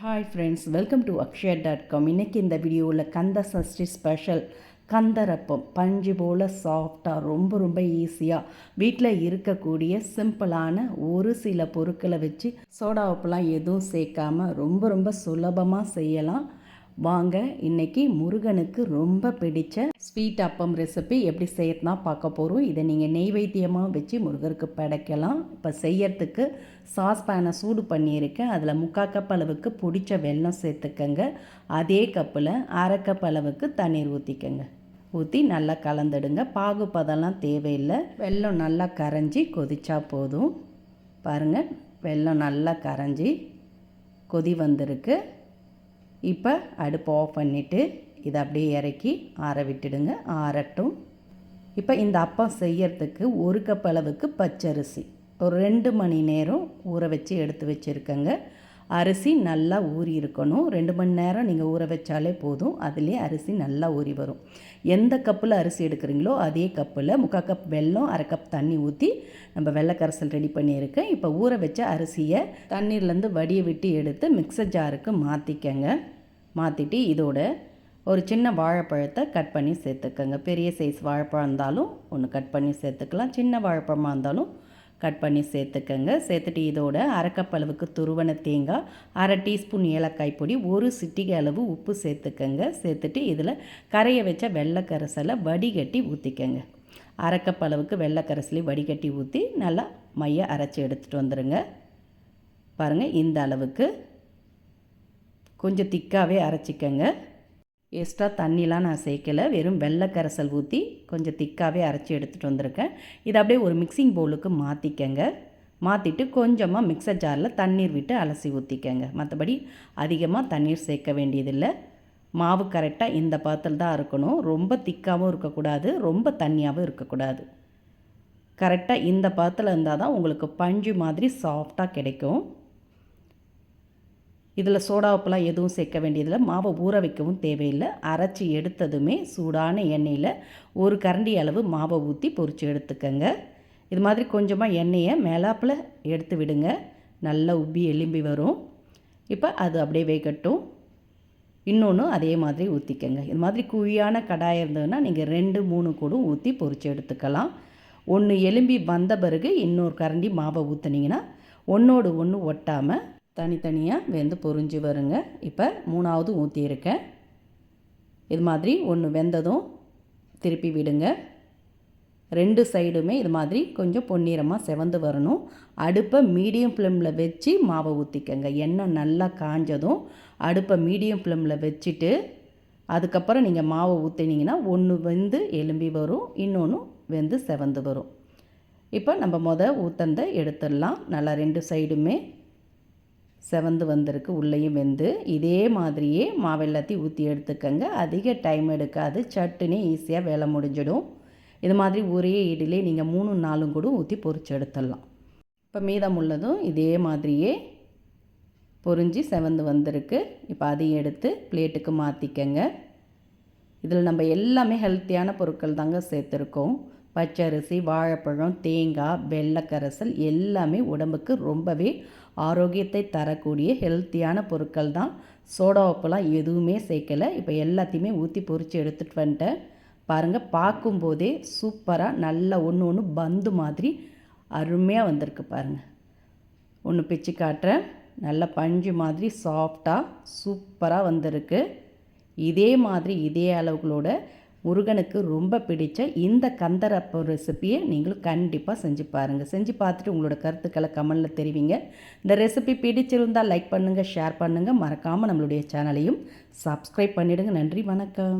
Hi friends welcome to Akshaya dot com இன்றைக்கி இந்த வீடியோவில் கந்த சஷ்டி ஸ்பெஷல் கந்தரப்பம் பஞ்சு போல் சாஃப்டாக ரொம்ப ரொம்ப ஈஸியாக வீட்டில் இருக்கக்கூடிய சிம்பிளான ஒரு சில பொருட்களை வச்சு சோடா உப்புலாம் எதுவும் சேர்க்காம ரொம்ப ரொம்ப சுலபமாக செய்யலாம். வாங்க இன்னைக்கு முருகனுக்கு ரொம்ப பிடித்த ஸ்வீட் அப்பம் ரெசிபி எப்படி செய்யறதுனா பார்க்க போகிறோம் இதை நீங்கள் நெய்வேத்தியமாக வச்சு முருகருக்கு படைக்கலாம். இப்போ செய்யறதுக்கு சாஸ் பேனை சூடு பண்ணியிருக்கேன். அதில் முக்கால் கப் அளவுக்கு பிடிச்ச வெல்லம் சேர்த்துக்கங்க. அதே கப்பில் அரை கப் அளவுக்கு தண்ணீர் ஊற்றிக்கங்க ஊற்றி நல்லா கலந்துடுங்க. பாகுப்பதெல்லாம் தேவையில்லை. வெல்லம் நல்லா கரைஞ்சி கொதிச்சா போதும். பாருங்கள் வெல்லம் நல்லா கரைஞ்சி கொதி வந்திருக்கு. இப்போ அடுப்பு ஆஃப் பண்ணிவிட்டு இதை அப்படியே இறக்கி ஆற விட்டுடுங்க. ஆறட்டும். இப்போ இந்த அப்பம் செய்யறதுக்கு ஒரு கப் அளவுக்கு பச்சரிசி. ஒரு ரெண்டு மணி நேரம் ஊற வச்சு எடுத்து வச்சுருக்கங்க. அரிசி நல்லா ஊறி இருக்கணும். ரெண்டு மணி நேரம் நீங்கள் ஊற வச்சாலே போதும். அதுலேயே அரிசி நல்லா ஊறி வரும். எந்த கப்பில் அரிசி எடுக்கிறீங்களோ அதே கப்பில் முக்கால் கப் வெல்லம் அரை கப் தண்ணி ஊற்றி நம்ம வெள்ளைக்கரசல் ரெடி பண்ணியிருக்கேன். இப்போ ஊற வச்ச அரிசியை தண்ணீர்லேருந்து வடியை விட்டு எடுத்து மிக்சர் ஜாருக்கு மாற்றிக்கங்க மாற்றிட்டு இதோட ஒரு சின்ன வாழைப்பழத்தை கட் பண்ணி சேர்த்துக்கோங்க. பெரிய சைஸ் வாழைப்பழம் இருந்தாலும் ஒன்று கட் பண்ணி சேர்த்துக்கலாம். சின்ன வாழைப்பழமாக இருந்தாலும் கட் பண்ணி சேர்த்துக்கங்க. சேர்த்துட்டு இதோட அரைக்கப் அளவுக்கு துருவன தேங்காய் அரை டீஸ்பூன் ஏலக்காய் பொடி ஒரு சிட்டிகை அளவு உப்பு சேர்த்துக்கங்க. சேர்த்துட்டு இதில் கரைய வச்ச வெள்ளைக்கரசலை வடிகட்டி ஊற்றிக்கங்க அரைக்கப் அளவுக்கு வெள்ளைக்கரசலையும் வடிகட்டி ஊற்றி நல்லா மைய அரைச்சி எடுத்துகிட்டு வந்துடுங்க பாருங்கள் இந்த அளவுக்கு. கொஞ்சம் திக்காகவே அரைச்சிக்கங்க. எக்ஸ்ட்ரா தண்ணிலாம் நான் சேர்க்கலை. வெறும் வெள்ளை கரைசல் ஊற்றி கொஞ்சம் திக்காகவே அரைச்சி எடுத்துகிட்டு வந்திருக்கேன். இதை அப்படியே ஒரு மிக்சிங் பவுலுக்கு மாற்றிக்கங்க மாற்றிட்டு கொஞ்சமாக மிக்சர் ஜாரில் தண்ணீர் விட்டு அலசி ஊற்றிக்கங்க மற்றபடி அதிகமாக தண்ணீர் சேர்க்க வேண்டியதில்லை. மாவு கரெக்டாக இந்த பாத்தில் தான் இருக்கணும். ரொம்ப திக்காகவும் இருக்கக்கூடாது. ரொம்ப தண்ணியாகவும் இருக்கக்கூடாது. கரெக்டாக இந்த பாத்தில் இருந்தால் தான் உங்களுக்கு பஞ்சு மாதிரி சாஃப்டாக கிடைக்கும். இதில் சோடா உப்புலாம் எதுவும் சேர்க்க வேண்டியதில்லை. மாவை ஊற வைக்கவும் தேவையில்லை. அரைச்சி எடுத்ததுமே சூடான எண்ணெயில் ஒரு கரண்டி அளவு மாவை ஊற்றி பொறிச்சு எடுத்துக்கங்க. இது மாதிரி கொஞ்சமாக எண்ணெயை மேலாப்பில் எடுத்து விடுங்க. நல்லா உப்பி எலும்பி வரும். இப்போ அது அப்படியே வேகட்டும். இன்னொன்று அதே மாதிரி ஊற்றிக்கங்க. இது மாதிரி குழியான கடாயம் இருந்ததுன்னா நீங்கள் ரெண்டு மூணு கூடும் ஊற்றி பொறிச்சு எடுத்துக்கலாம். ஒன்று எலும்பி வந்த பிறகு இன்னொரு கரண்டி மாவை ஊற்றுனீங்கன்னா ஒன்றோடு ஒன்று ஒட்டாமல் தனித்தனியாக வெந்து பொறிஞ்சு வருங்க. இப்போ மூணாவது ஊற்றியிருக்கேன் இது மாதிரி ஒன்று வெந்ததும் திருப்பி விடுங்க. ரெண்டு சைடுமே இது மாதிரி கொஞ்சம் பொன்னிறமாக செவந்து வரணும். அடுப்பை மீடியம் ஃப்ளேமில் வச்சு மாவை ஊற்றிக்கங்க எண்ணெய் நல்லா காஞ்சதும் அடுப்பை மீடியம் ஃப்ளேமில் வச்சுட்டு அதுக்கப்புறம் நீங்கள் மாவை ஊற்றினீங்கன்னா ஒன்று வெந்து எலும்பி வரும் இன்னொன்று வெந்து செவந்து வரும். இப்போ நம்ம மொதல் ஊற்றந்த எடுத்துடலாம். நல்லா ரெண்டு சைடுமே செவந்து வந்திருக்கு உள்ளேயும் வெந்து. இதே மாதிரியே மாவெல்லாத்தையும் ஊற்றி எடுத்துக்கங்க. அதிக டைம் எடுக்காது. சட்டுனே ஈஸியாக வேலை முடிஞ்சிடும். இது மாதிரி ஒரே இடிலே நீங்கள் மூணு நாளும் கூட ஊற்றி பொறிச்சு எடுத்துடலாம். இப்போ மீதம் உள்ளதும் இதே மாதிரியே பொறிஞ்சி செவந்து வந்திருக்கு. இப்போ அதையும் எடுத்து பிளேட்டுக்கு மாற்றிக்கங்க இதில் நம்ம எல்லாமே ஹெல்த்தியான பொருட்கள் தாங்க சேர்த்துருக்கோம். பச்சரிசி வாழைப்பழம் தேங்காய் வெள்ளைக்கரசல் எல்லாமே உடம்புக்கு ரொம்பவே ஆரோக்கியத்தை தரக்கூடிய ஹெல்த்தியான பொருட்கள் தான். சோடா உப்புலாம் எதுவுமே சேர்க்கலை. இப்போ எல்லாத்தையுமே ஊற்றி பொறிச்சு எடுத்துகிட்டு வந்துட்டேன். பாருங்கள் பார்க்கும்போதே சூப்பராக நல்லா ஒன்று ஒன்று பந்து மாதிரி அருமையாக வந்திருக்கு பாருங்கள் ஒன்று பிச்சு காட்டுறேன். நல்ல பஞ்சு மாதிரி சாஃப்டாக சூப்பராக வந்திருக்கு. இதே மாதிரி இதே அளவுகளோட முருகனுக்கு ரொம்ப பிடித்த இந்த கந்தரப்பம் ரெசிப்பியை நீங்களும் கண்டிப்பாக செஞ்சு பாருங்கள் செஞ்சு பார்த்துட்டு உங்களோட கருத்துக்களை கமெண்டில் தெரிவிங்க. இந்த ரெசிபி பிடிச்சிருந்தால் லைக் பண்ணுங்கள் ஷேர் பண்ணுங்கள் மறக்காமல் நம்மளுடைய சேனலையும் சப்ஸ்கிரைப் பண்ணிவிடுங்க நன்றி வணக்கம்.